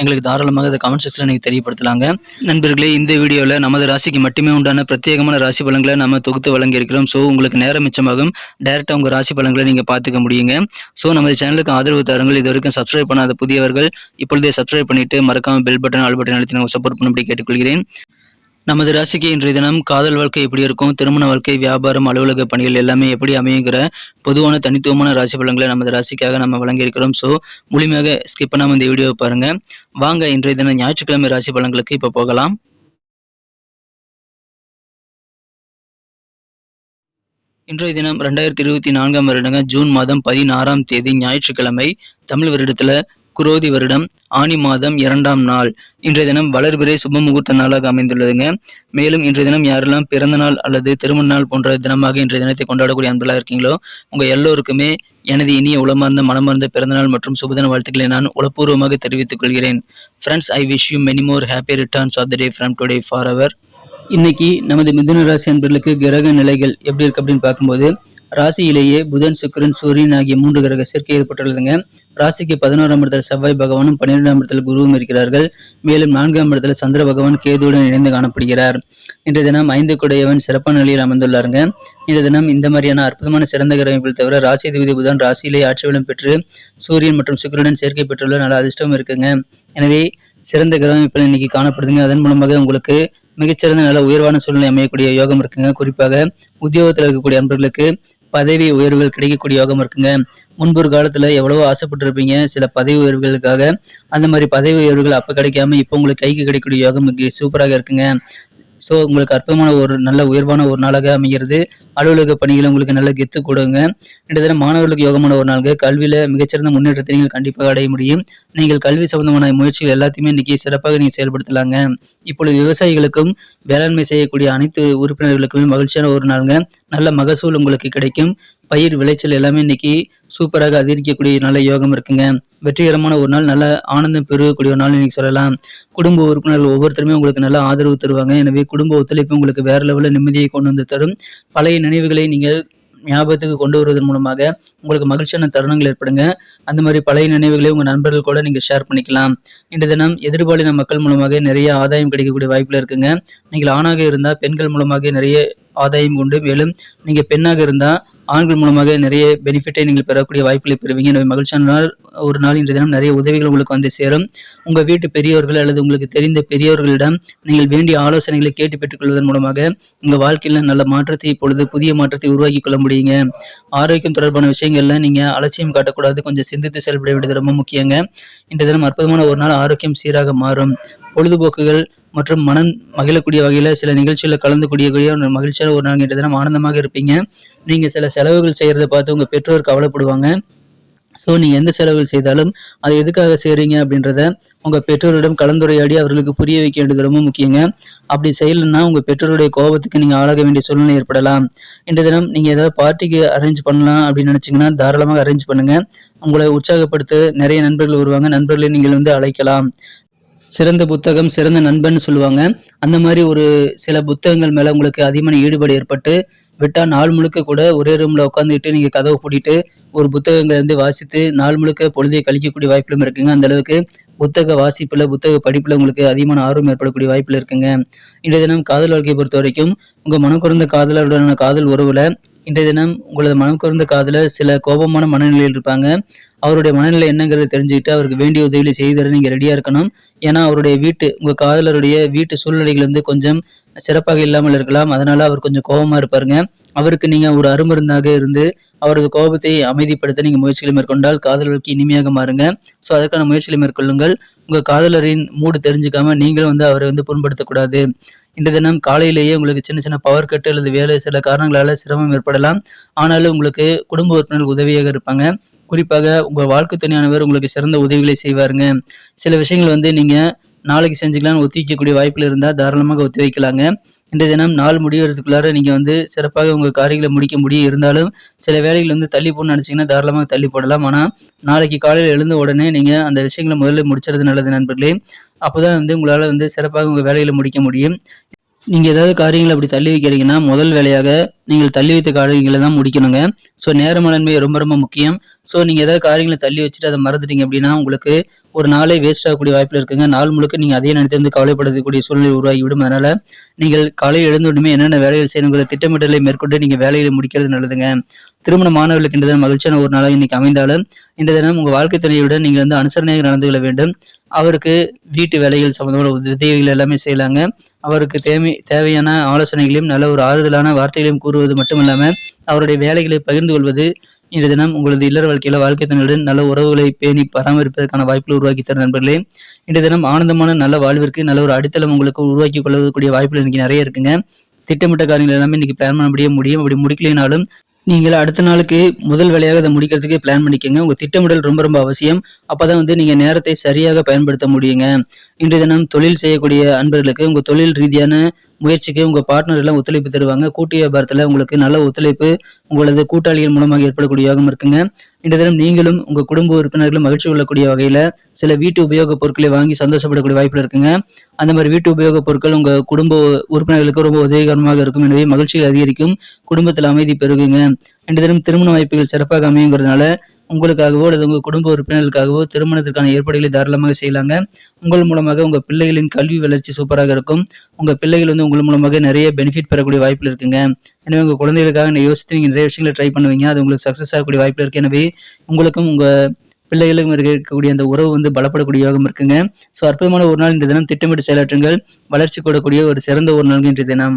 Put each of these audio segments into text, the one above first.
எங்களுக்கு தாராளமாக அதை கமெண்ட் செக்ஷனில் நீங்கள் தெரியப்படுத்தலாங்க. நண்பர்களே இந்த வீடியோவில் நமது ராசிக்கு மட்டுமே உண்டான பிரத்யேகமான ராசி பலன்களை நம்ம தொகுத்து வழங்கியிருக்கிறோம். ஸோ உங்களுக்கு நேரம் மிச்சமாகும். டைரெக்டாக உங்கள் ராசி பலன்களை நீங்கள் பார்த்துக்க முடியுங்க. ஸோ நமது சேனலுக்கு ஆதரவு தாருங்கள். இது வரைக்கும் சப்ஸ்கிரைப் பண்ணாத புதியவர்கள் இப்பொழுதே சப்ஸ்கிரைப் பண்ணிட்டு மறக்காமல் பெல் பட்டன் ஆல் பட்டன் அழுத்தி நம்ம சப்போர்ட் பண்ணும்படி கேட்டுக்கொள்கிறேன். நமது ராசிக்கு இன்றைய தினம் காதல் வாழ்க்கை எப்படி இருக்கும்? திருமண வாழ்க்கை வியாபாரம் அலுவலக பணிகள் எல்லாமே எப்படி அமையுங்கிற பொதுவான தனித்துவமான ராசி பலன்களை நமது ராசிக்காக நம்ம வழங்கியிருக்கிறோம் ஸோ முழுமையாக ஸ்கிப் பண்ணாமல் இந்த வீடியோவை பாருங்க. வாங்க இன்றைய தினம் ஞாயிற்றுக்கிழமை ராசி பலன்களுக்கு இப்போ போகலாம். இன்றைய தினம் ரெண்டாயிரத்தி இருபத்தி நான்காம் வருடங்க ஜூன் மாதம் பதினாறாம் தேதி ஞாயிற்றுக்கிழமை தமிழ் வருடத்தில் குரோதி வருடம் ஆனி மாதம் இரண்டாம் நாள். இன்றைய தினம் வளர்பிறை சுப முகூர்த்த நாளாக அமைந்துள்ளதுங்க. மேலும் இன்றைய தினம் யாரெல்லாம் பிறந்த நாள் அல்லது திருமண நாள் போன்ற தினமாக இன்றைய தினத்தை கொண்டாடக்கூடிய அன்பலாக இருக்கீங்களோ உங்க எல்லோருக்குமே எனது இனிய உளமார்ந்த மனமார்ந்த பிறந்தநாள் மற்றும் சுபதின வாழ்த்துக்களை நான் உளப்பூர்வமாக தெரிவித்துக் கொள்கிறேன். Friends I wish you many more happy returns of the day from today for our இன்னைக்கு நமது மிதுன ராசி அன்பர்களுக்கு கிரக நிலைகள் எப்படி இருக்கு அப்படின்னு பார்க்கும்போது ராசியிலேயே புதன் சுக்கிரன் சூரியன் ஆகிய மூன்று கிரக சேர்க்கை ஏற்பட்டுள்ளதுங்க. ராசிக்கு பதினோராம் இடத்துல செவ்வாய் பகவானும் பன்னிரெண்டாம் இடத்துல குருவும் இருக்கிறார்கள். மேலும் நான்காம் இடத்துல சந்திர பகவான் கேதுவுடன் இணைந்து காணப்படுகிறார். இன்றைய தினம் ஐந்து குடையவன் சிறப்பான நிலையில் அமைந்துள்ளாருங்க இந்த தினம் இந்த மாதிரியான அற்புதமான சிறந்த கிரகங்கள் தவிர ராசி அதிபதி புதன் ராசியிலேயே ஆட்சி பெற்று சூரியன் மற்றும் சுக்கிரனுடன் சேர்க்கை பெற்றுள்ள நல்ல அதிர்ஷ்டம் இருக்குங்க. எனவே சிறந்த கிரகமைப்பில் இன்னைக்கு காணப்படுதுங்க. அதன் மூலமாக உங்களுக்கு மிகச்சிறந்த நல்ல உயர்வான சூழ்நிலை அமையக்கூடிய யோகம் இருக்குங்க. குறிப்பாக உத்தியோகத்தில் இருக்கக்கூடிய அன்பர்களுக்கு பதவி உயர்வுகள் கிடைக்கக்கூடிய யோகம் இருக்குங்க. முன்பொரு காலத்துல எவ்வளவோ ஆசைப்பட்டிருப்பீங்க. சில பதவி உயர்வுகளுக்காக. அந்த மாதிரி பதவி உயர்வுகள் அப்ப கிடைக்காம இப்போ உங்களுக்கு கைக்கு கிடைக்கக்கூடிய யோகம் இங்கே சூப்பராக இருக்குங்க. ஸோ உங்களுக்கு அற்புதமான ஒரு நல்ல உயர்வான ஒரு நாளாக அமைகிறது. அலுவலக பணிகளை உங்களுக்கு நல்ல கெத்து கொடுங்க. கிட்டத்தட்ட மாணவர்களுக்கு யோகமான ஒரு நாளுக்கு கல்வியில் மிகச்சிறந்த முன்னேற்றத்தை நீங்கள் கண்டிப்பாக அடைய முடியும். நீங்கள் கல்வி சம்பந்தமான முயற்சிகள் எல்லாத்தையுமே இன்னைக்கு சிறப்பாக நீங்கள் செயல்படுத்தலாங்க. இப்பொழுது விவசாயிகளுக்கும் வேளாண்மை செய்யக்கூடிய அனைத்து உறுப்பினர்களுக்குமே மகிழ்ச்சியான ஒரு நாளுங்க. நல்ல மகசூல் உங்களுக்கு கிடைக்கும். பயிர் விளைச்சல் எல்லாமே இன்னைக்கு சூப்பராக அதிகரிக்கக்கூடிய நல்ல யோகம் இருக்குங்க. வெற்றிகரமான ஒரு நாள் நல்ல ஆனந்தம் பெருகக்கூடிய ஒரு நாள் இன்னைக்கு சொல்லலாம். குடும்ப உறுப்பினர்கள் ஒவ்வொருத்தருமே உங்களுக்கு நல்ல ஆதரவு தருவாங்க. எனவே குடும்ப ஒத்துழைப்பு உங்களுக்கு வேற லெவலில் நிம்மதியை கொண்டு வந்து தரும். பழைய நினைவுகளை நீங்கள் ஞாபகத்துக்கு கொண்டு வருவதன் மூலமாக உங்களுக்கு மகிழ்ச்சியான தருணங்கள் ஏற்படுங்க. அந்த மாதிரி பழைய நினைவுகளை உங்கள் நண்பர்கள் கூட நீங்கள் ஷேர் பண்ணிக்கலாம். இந்த தினம் எதிர்பாலின மக்கள் மூலமாக நிறைய ஆதாயம் கிடைக்கக்கூடிய வாய்ப்புகள் இருக்குங்க. நீங்கள் ஆணாக இருந்தால் பெண்கள் மூலமாக நிறைய ஆதாயம் உண்டு. மேலும் நீங்கள் பெண்ணாக இருந்தால் ஆண்கள் மூலமாக நிறைய பெனிஃபிட்டை நீங்கள் பெறக்கூடிய வாய்ப்புகளை பெறுவீங்க. எனவே மகிழ்ச்சியான நாள். ஒரு நாள் இன்றைய தினம் நிறைய உதவிகள் உங்களுக்கு வந்து சேரும். உங்கள் வீட்டு பெரியவர்கள் அல்லது உங்களுக்கு தெரிந்த பெரியவர்களிடம் நீங்கள் வேண்டிய ஆலோசனைகளை கேட்டு பெற்றுக்கொள்வதன் மூலமாக உங்கள் வாழ்க்கையில் நல்ல மாற்றத்தை இப்பொழுது புதிய மாற்றத்தை உருவாக்கி கொள்ள முடியுங்க. ஆரோக்கியம் தொடர்பான விஷயங்கள்ல நீங்கள் அலட்சியம் காட்டக்கூடாது. கொஞ்சம் சிந்தித்து செயல்பட வேண்டியது ரொம்ப முக்கியங்க. இன்றைய தினம் அற்புதமான ஒரு நாள். ஆரோக்கியம் சீராக மாறும். பொழுதுபோக்குகள் மற்றும் மனம் மகிழக்கூடிய வகையில் சில நிகழ்ச்சிகளில் கலந்து கூடிய ஒரு மகிழ்ச்சியான ஒரு நாள் தினம் ஆனந்தமாக இருப்பீங்க. நீங்கள் சில செலவுகள் செய்கிறத பார்த்து உங்கள் பெற்றோர் கவலைப்படுவாங்க. ஸோ நீங்கள் எந்த செலவுகள் செய்தாலும் அதை எதுக்காக செய்கிறீங்க அப்படின்றத உங்கள் பெற்றோரிடம் கலந்துரையாடி அவர்களுக்கு புரிய வைக்க வேண்டியது ரொம்ப முக்கியங்க. அப்படி செய்யலைன்னா உங்கள் பெற்றோருடைய கோபத்துக்கு நீங்கள் ஆளாக வேண்டிய சூழ்நிலை ஏற்படலாம். இன்றைய தினம் நீங்கள் ஏதாவது பார்ட்டிக்கு அரேஞ்ச் பண்ணலாம் அப்படின்னு நினச்சிங்கன்னா தாராளமாக அரேஞ்ச் பண்ணுங்கள் உங்களை உற்சாகப்படுத்த நிறைய நண்பர்கள் வருவாங்க. நண்பர்களை நீங்கள் வந்து அழைக்கலாம். சிறந்த புத்தகம் சிறந்த நண்பன் சொல்லுவாங்க. அந்த மாதிரி ஒரு சில புத்தகங்கள் மேலே உங்களுக்கு அதிகமான ஈடுபாடு ஏற்பட்டு விட்டா நாள் முழுக்க கூட ஒரே ரூம்ல உட்காந்துக்கிட்டு நீங்க கதவை பூட்டிட்டு ஒரு புத்தகங்களை வந்து வாசித்து நாள் முழுக்க பொழுதை கழிக்கக்கூடிய வாய்ப்புகளும் இருக்குங்க. அந்த அளவுக்கு புத்தக வாசிப்புல புத்தக படிப்புல உங்களுக்கு அதிகமான ஆர்வம் ஏற்படக்கூடிய வாய்ப்பில் இருக்குங்க. இன்றைய தினம் காதல் வாழ்க்கையை பொறுத்த வரைக்கும் உங்க மனம் குறைந்த காதலருடனான காதல் உறவுல இன்றைய தினம் உங்களது மனம் குறைந்த காதல சில கோபமான மனநிலையில் இருப்பாங்க. அவருடைய மனநிலை என்னங்கிறத தெரிஞ்சுக்கிட்டு அவருக்கு வேண்டிய உதவிகளை செய்து தர நீங்கள் ரெடியாக இருக்கணும். ஏன்னா அவருடைய வீட்டு உங்கள் காதலருடைய வீட்டு சூழ்நிலைகள் வந்து கொஞ்சம் சிறப்பாக இல்லாமல் இருக்கலாம். அதனால அவர் கொஞ்சம் கோபமாக இருப்பாருங்க. அவருக்கு நீங்கள் ஒரு அருமருந்தாக இருந்து அவரது கோபத்தை அமைதிப்படுத்த நீங்கள் முயற்சிகளை மேற்கொண்டால் காதலருக்கு இனிமையாக மாறுங்க. ஸோ அதற்கான முயற்சிகளை மேற்கொள்ளுங்கள். உங்கள் காதலரின் மூடு தெரிஞ்சுக்காம நீங்களும் வந்து அவரை வந்து புண்படுத்தக்கூடாது. இன்று தினம் காலையிலேயே உங்களுக்கு சின்ன சின்ன பவர் கட்டு அல்லது வேலை சில காரணங்களால சிரமம் ஏற்படலாம். ஆனாலும் உங்களுக்கு குடும்ப உறுப்பினர்கள் உதவியாக இருப்பாங்க. குறிப்பாக உங்கள் வாழ்க்கை துணையானவர் உங்களுக்கு சிறந்த உதவிகளை செய்வாருங்க. சில விஷயங்கள் வந்து நீங்கள் நாளைக்கு செஞ்சுக்கலாம்னு ஒத்தி வைக்கக்கூடிய வாய்ப்பில் இருந்தால் தாராளமாக ஒத்தி வைக்கலாங்க. இன்றைய தினம் நாள் முடிவதுக்குள்ளார நீங்கள் வந்து சிறப்பாக உங்கள் காரியங்களை முடிக்க முடியும் இருந்தாலும் சில வேலைகள் வந்து தள்ளி போடணும்னு நினச்சிங்கன்னா தாராளமாக தள்ளி போடலாம். ஆனால் நாளைக்கு காலையில் எழுந்த உடனே நீங்கள் அந்த விஷயங்களை முதல்ல முடிச்சுறது நல்லது நண்பர்களே. அப்பதான் வந்து உங்களால் வந்து சிறப்பாக உங்கள் வேலைகளை முடிக்க முடியும். நீங்கள் ஏதாவது காரியங்களை அப்படி தள்ளி வைக்கிறீங்கன்னா முதல் வேலையாக நீங்கள் தள்ளி வைத்த காரியங்களை தான் முடிக்கணுங்க. ஸோ நேர மேலாண்மை ரொம்ப ரொம்ப முக்கியம். ஸோ நீங்கள் ஏதாவது காரியங்களை தள்ளி வச்சுட்டு அதை மறந்துட்டீங்க அப்படின்னா உங்களுக்கு ஒரு நாளே வேஸ்ட் ஆகக்கூடிய வாய்ப்பில் இருக்குங்க. நாள் முழுக்க நீங்கள் அதே நினைத்து வந்து கவலைப்படக்கூடிய சூழ்நிலை உருவாகிவிடும் அதனால் நீங்கள் காலையில் எழுந்தோடனே என்னென்ன வேலைகள் செய்யணுங்கிற திட்டமிடலை மேற்கொண்டு நீங்கள் வேலைகளை முடிக்கிறது நல்லதுங்க. திருமண மாணவர்களுக்கு இன்று தினம் மகிழ்ச்சியான ஒரு நாளாக இன்னைக்கு அமைந்தாலும் இன்று தினம் உங்கள் வாழ்க்கை துணையுடன் நீங்கள் வந்து அனுசரணையாக நடந்து கொள்ள வேண்டும். அவருக்கு வீட்டு வேலைகள் சம்பந்தமான உதவிகள் எல்லாமே செய்யலாங்க. அவருக்கு தேவை தேவையான ஆலோசனைகளையும் நல்ல ஒரு ஆறுதலான வார்த்தைகளையும் கூறுவது மட்டுமல்லாமல் அவருடைய வேலைகளை பகிர்ந்து கொள்வது இன்றைய தினம் உங்களது இல்லற வாழ்க்கையில வாழ்க்கை துணையுடன் நல்ல உறவுகளை பேணி பராமரிப்பதற்கான வாய்ப்புகள் உருவாக்கி தரும் நண்பர்களே இன்றைய தினம் ஆனந்தமான நல்ல வாழ்விற்கு நல்ல ஒரு அடித்தளம் உங்களுக்கு உருவாக்கி கொள்ளக்கூடிய வாய்ப்புகள் இன்னைக்கு நிறைய இருக்குங்க. திட்டமிட்ட காரியங்கள் எல்லாமே இன்னைக்கு பிளான் பண்ண முடியும். அப்படி முடிக்கலைனாலும் நீங்கள் அடுத்த நாளுக்கு முதல் வேலையாக அதை முடிக்கிறதுக்கு பிளான் பண்ணிக்கோங்க. உங்கள் திட்டமிடல் ரொம்ப ரொம்ப அவசியம். அப்பதான் வந்து நீங்கள் நேரத்தை சரியாக பயன்படுத்த முடியுங்க. இன்றைய தினம் தொழில் செய்யக்கூடிய அன்பர்களுக்கு உங்கள் தொழில் ரீதியான முயற்சிக்கு உங்கள் பார்ட்னர் எல்லாம் ஒத்துழைப்பு தருவாங்க. கூட்டு வியாபாரத்தில் உங்களுக்கு நல்ல ஒத்துழைப்பு உங்களது கூட்டாளிகள் மூலமாக ஏற்படக்கூடிய யோகம் இருக்குங்க. இந்த தினம் நீங்களும் உங்கள் குடும்ப உறுப்பினர்களும் மகிழ்ச்சி கொள்ளக்கூடிய வகையில் சில வீட்டு உபயோகப் பொருட்களை வாங்கி சந்தோஷப்படக்கூடிய வாய்ப்பில் இருக்குங்க. அந்த மாதிரி வீட்டு உபயோகப் பொருட்கள் உங்கள் குடும்ப உறுப்பினர்களுக்கு ரொம்ப உதவிகரமாக இருக்கும். எனவே மகிழ்ச்சிகள் அதிகரிக்கும். குடும்பத்தில் அமைதி பெருகுங்க. இந்த தினம் திருமண வாய்ப்புகள் சிறப்பாக அமையுங்கிறதுனால உங்களுக்காகவோ அல்லது உங்கள் குடும்ப உறுப்பினர்களுக்காகவோ திருமணத்திற்கான ஏற்பாடுகளை தாராளமாக செய்யலாங்க. உங்கள் மூலமாக உங்கள் பிள்ளைகளின் கல்வி வளர்ச்சி சூப்பராக இருக்கும். உங்கள் பிள்ளைகள் வந்து உங்கள் மூலமாக நிறைய பெனிஃபிட் பெறக்கூடிய வாய்ப்பில் இருக்குங்க. எனவே உங்கள் குழந்தைகளுக்காக யோசித்து நீங்கள் நிறைய விஷயங்களை ட்ரை பண்ணுவீங்க. அது உங்களுக்கு சக்ஸஸ் ஆகக்கூடிய வாய்ப்பில் இருக்குது எனவே உங்களுக்கும் உங்கள் பிள்ளைகளுக்கும் இருக்கக்கூடிய அந்த உறவு வந்து பலப்படக்கூடிய யோகம் இருக்குங்க. ஸோ அற்புதமான ஒரு நாள் இன்றைய தினம். திட்டமிட்டு செயலாற்றுங்கள். வளர்ச்சி கூடக்கூடிய ஒரு சிறந்த ஒரு நாள் இன்றைய தினம்.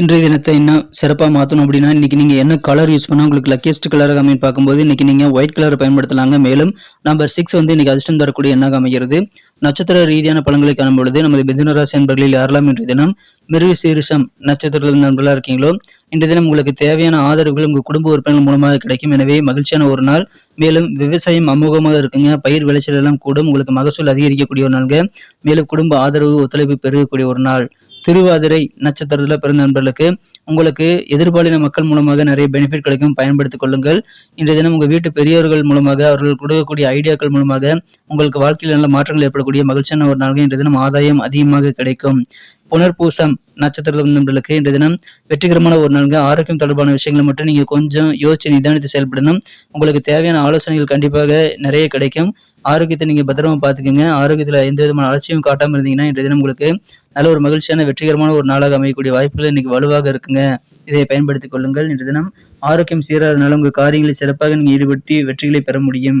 இன்றைய தினத்தை இன்னும் சிறப்பாக மாற்றணும் அப்படின்னா இன்றைக்கி நீங்கள் என்ன கலர் யூஸ் பண்ணால் உங்களுக்கு லக்கியஸ்ட் கலராக அமைன்னு பார்க்கும்போது இன்றைக்கி நீங்கள் ஒயிட் கலரை பயன்படுத்தலாங்க. மேலும் நம்பர் சிக்ஸ் வந்து இன்றைக்கி அதிர்ஷ்டம் தரக்கூடிய எண்ணாக அமைகிறது. நட்சத்திர ரீதியான பழங்களை காணும் பொழுது நமது மிதுனராசி என்பர்களில் யாரெல்லாம் இன்றைய தினம் மிருக சீரிஷம் நட்சத்திரத்தில் நண்பர்களாக இருக்கீங்களோ இன்றைய தினம் உங்களுக்கு தேவையான ஆதரவுகள் உங்கள் குடும்ப உறுப்பினர்கள் மூலமாக கிடைக்கும். எனவே மகிழ்ச்சியான ஒரு நாள். மேலும் விவசாயம் அமோகமாக இருக்குங்க. பயிர் விளைச்சல் எல்லாம் கூடும். உங்களுக்கு மகசூல் அதிகரிக்கக்கூடிய ஒரு நாள்ங்க. மேலும் குடும்ப ஆதரவு ஒத்துழைப்பு பெருகக்கூடிய ஒரு நாள். திருவாதிரை நட்சத்திரத்தில் பிறந்த நண்பர்களுக்கு உங்களுக்கு எதிர்பாலின மக்கள் மூலமாக நிறைய பெனிஃபிட் கிடைக்கும். பயன்படுத்திக் கொள்ளுங்கள். இன்றைய தினம் உங்கள் வீட்டு பெரியவர்கள் மூலமாக அவர்கள் கொடுக்கக்கூடிய ஐடியாக்கள் மூலமாக உங்களுக்கு வாழ்க்கையில் நல்ல மாற்றங்கள் ஏற்படக்கூடிய மகிழ்ச்சியான ஒரு நாள்கள் இன்றைய தினம் ஆதாயம் அதிகமாக கிடைக்கும். புனர்பூசம் நட்சத்திரத்தில் நண்பர்களுக்கு இன்றைய தினம் வெற்றிகரமான ஒரு நாள்கள் ஆரோக்கியம் தொடர்பான விஷயங்களை மட்டும் நீங்கள் கொஞ்சம் யோசிச்சு நிதானித்து செயல்படணும். உங்களுக்கு தேவையான ஆலோசனைகள் கண்டிப்பாக நிறைய கிடைக்கும். ஆரோக்கியத்தை நீங்கள் பத்திரமா பார்த்துக்கோங்க. ஆரோக்கியத்தில் எந்த விதமான அலட்சியம் காட்டாமல் இருந்தீங்கன்னா இன்றைய தினம் உங்களுக்கு நல்ல ஒரு மகிழ்ச்சியான வெற்றிகரமான ஒரு நாளாக அமையக்கூடிய வாய்ப்புகள் இன்னைக்கு வலுவாக இருக்குங்க. இதை பயன்படுத்திக் கொள்ளுங்கள். இன்றைய தினம் ஆரோக்கியம் சீராதனால உங்கள் காரியங்களை சிறப்பாக நீங்கள் ஈடுபட்டு வெற்றிகளை பெற முடியும்.